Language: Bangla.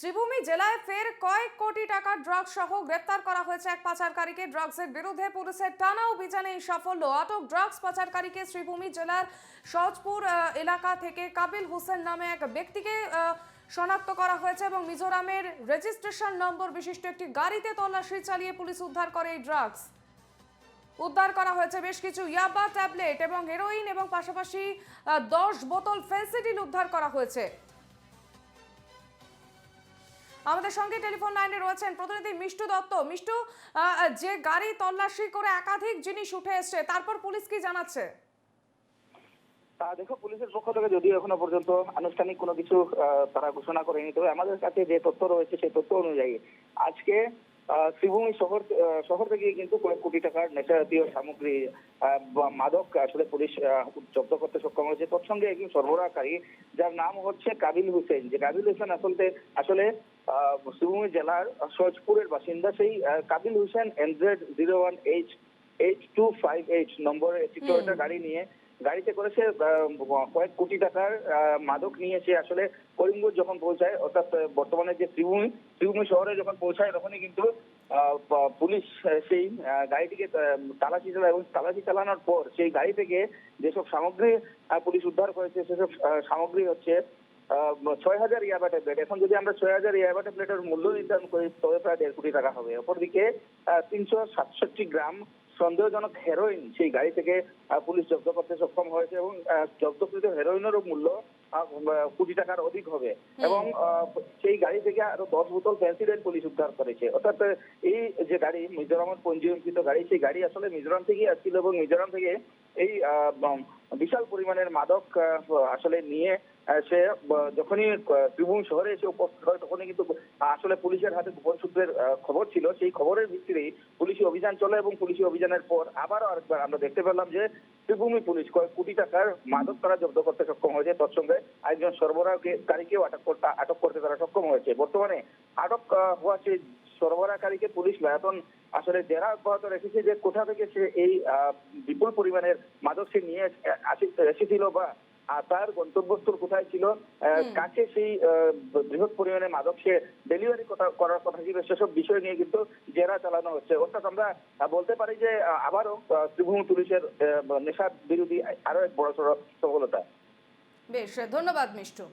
শ্রীভূমি জেলায় ফের কয়েক কোটি টাকার ড্রাগস সহ গ্রেপ্তার করা হয়েছে এক পাচারকারীকে। ড্রাগসের বিরুদ্ধে পুলিশের টানা অভিযানে এই সাফল্য। আটক ড্রাগস পাচারকারীকে শ্রীভূমি জেলার সহজপুর এলাকা থেকে কাবিল হোসেন নামে এক ব্যক্তিকে শনাক্ত করা হয়েছে এবং মিজোরামের রেজিস্ট্রেশন নম্বর বিশিষ্ট একটি গাড়িতে তল্লাশি চালিয়ে পুলিশ উদ্ধার করে এই ড্রাগস। উদ্ধার করা হয়েছে বেশ কিছু ইয়াবা ট্যাবলেট এবং হেরোইন এবং পাশাপাশি দশ বোতল ফেন্সিডিল উদ্ধার করা হয়েছে। আমাদের সঙ্গে টেলিফোন লাইনে রয়েছেন প্রতিনিধি মিষ্টু দত্ত। মিষ্টু যে গাড়ি তল্লাশি করে একাধিক জিনিস উঠে এসছে, তারপর পুলিশ কি জানাচ্ছে? দেখো, পুলিশের পক্ষ থেকে যদিও এখনও পর্যন্ত আনুষ্ঠানিক কোনো কিছু তারা ঘোষণা করেনি, তবে আমাদের কাছে যে তথ্য রয়েছে সেই তথ্য অনুযায়ী আজকে শ্রীভূমি শহর শহর থেকে কিন্তু কয়েক কোটি টাকার নেশা জাতীয় সামগ্রী মাদক আসলে পুলিশ জব্দ করতে সক্ষম হয়েছে। তৎসঙ্গে একজন সরবরাহকারী যার নাম হচ্ছে কাবিল হোসেন। যে কাবিল হোসেন আসলে আসলে আহ, শ্রীভূমি জেলার সহজপুরের বাসিন্দা সেই Kabil Hossain N Z zero one H H two five H নম্বরের একটি গাড়ি নিয়ে গাড়িতে করে সে কয়েক কোটি টাকার মাদক নিয়ে সে আসলে করিমগঞ্জ যখন পৌঁছায়, অর্থাৎ বর্তমানে যে ত্রিভূমি ত্রিভূমি শহরে যখন পৌঁছায়, তখনই কিন্তু পুলিশ সেই গাড়িটিকে তালাশি চালায় এবং তালাশি চালানোর পর সেই গাড়ি থেকে যেসব সামগ্রী পুলিশ উদ্ধার করেছে, সেসব সামগ্রী হচ্ছে ছয় হাজার ইয়াবা ট্যাবলেট। এখন যদি আমরা ছয় হাজার ইয়াবা ট্যাবলেটের মূল্য নির্ধারণ করি, তবে প্রায় দেড় কোটি টাকা হবে। অপরদিকে তিনশো সাতষট্টি গ্রাম সন্দেহজনক হেরোইন সেই গাড়ি থেকে পুলিশ জব্দ করতে সক্ষম হয়েছে এবং জব্দকৃত হেরোইনেরও মূল্য কোটি টাকার অধিক হবে। এবং আহ, সেই গাড়ি থেকে আরও দশ বোতল ফ্যান্সিডেন্ট পুলিশ উদ্ধার করেছে। অর্থাৎ এই যে গাড়ি মিজোরামের পঞ্জীকৃত গাড়ি সেই গাড়ি আসলে মিজোরাম থেকেই আসছিল এবং মিজোরাম থেকে এই বিশাল পরিমাণের মাদক আসলে নিয়ে সে যখনই ত্রিভুবন শহরে এসে উপস্থিত হয়, তখনই কিন্তু আসলে পুলিশের হাতে গোপন সূত্রের খবর ছিল। সেই খবরের ভিত্তিতেই পুলিশি অভিযান চলে এবং পুলিশি অভিযানের পর আবারও আরেকবার আমরা দেখতে পেলাম যে ত্রিভূমি পুলিশ কয়েক কোটি টাকার মাদক তারা জব্দ করতে সক্ষম হয়েছে। তৎসঙ্গে একজন সরবরাহকারীকেও আটক করতে আটক করতে তারা সক্ষম হয়েছে। বর্তমানে আটক হওয়া সেই সরবরাহকারীকে পুলিশ বেতন আসলে জেরা অব্যাহত রেখেছে যে কোথা থেকে সে এই বিপুল পরিমাণের মাদক সে নিয়ে এসেছিল বা তার গন্তব্যস্থল কোথায় ছিল কাছে সেই বৃহৎ পরিমাণে মাদক সে ডেলিভারি করার কথা ছিল সেসব বিষয় নিয়ে কিন্তু জেরা চালানো হচ্ছে। অর্থাৎ আমরা বলতে পারি যে আবারও ত্রিভুবন পুলিশের নেশা বিরোধী আরও এক বড় সড় সফলতা। বেশ ধন্যবাদ মিষ্টু।